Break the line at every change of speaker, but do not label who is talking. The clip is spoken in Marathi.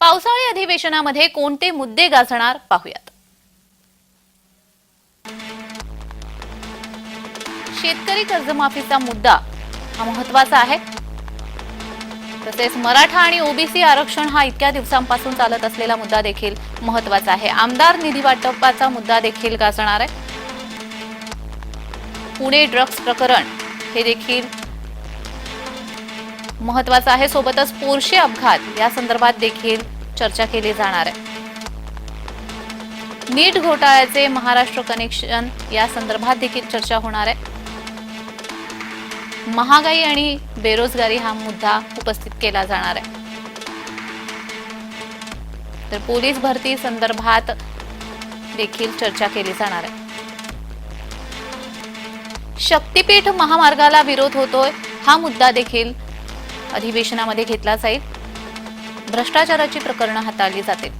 पावसाळी अधिवेशनामध्ये कोणते मुद्दे गाजणार पाहूयात. शेतकरी कर्जमाफीचा मुद्दा हा महत्त्वाचा आहे. तसेच मराठा आणि ओबीसी आरक्षण हा इतक्या दिवसांपासून चालत असलेला मुद्दा देखील महत्त्वाचा आहे. आमदार निधी वाटपाचा मुद्दा देखील गाजणार आहे. पुणे ड्रग्ज प्रकरण हे देखील महत्वाचं आहे. सोबतच पोरशे अपघात या संदर्भात देखील चर्चा केली जाणार आहे. नीट घोटाळ्याचे महाराष्ट्र कनेक्शन या संदर्भात देखील चर्चा होणार आहे. महागाई आणि बेरोजगारी हा मुद्दा उपस्थित केला जाणार आहे. तर पोलीस भरती संदर्भात देखील चर्चा केली जाणार आहे. शक्तीपीठ महामार्गाला विरोध होतोय हा मुद्दा देखील अधिवेशनामध्ये घेतला जाईल भ्रष्टाचाराची प्रकरणं हाताळली जातील.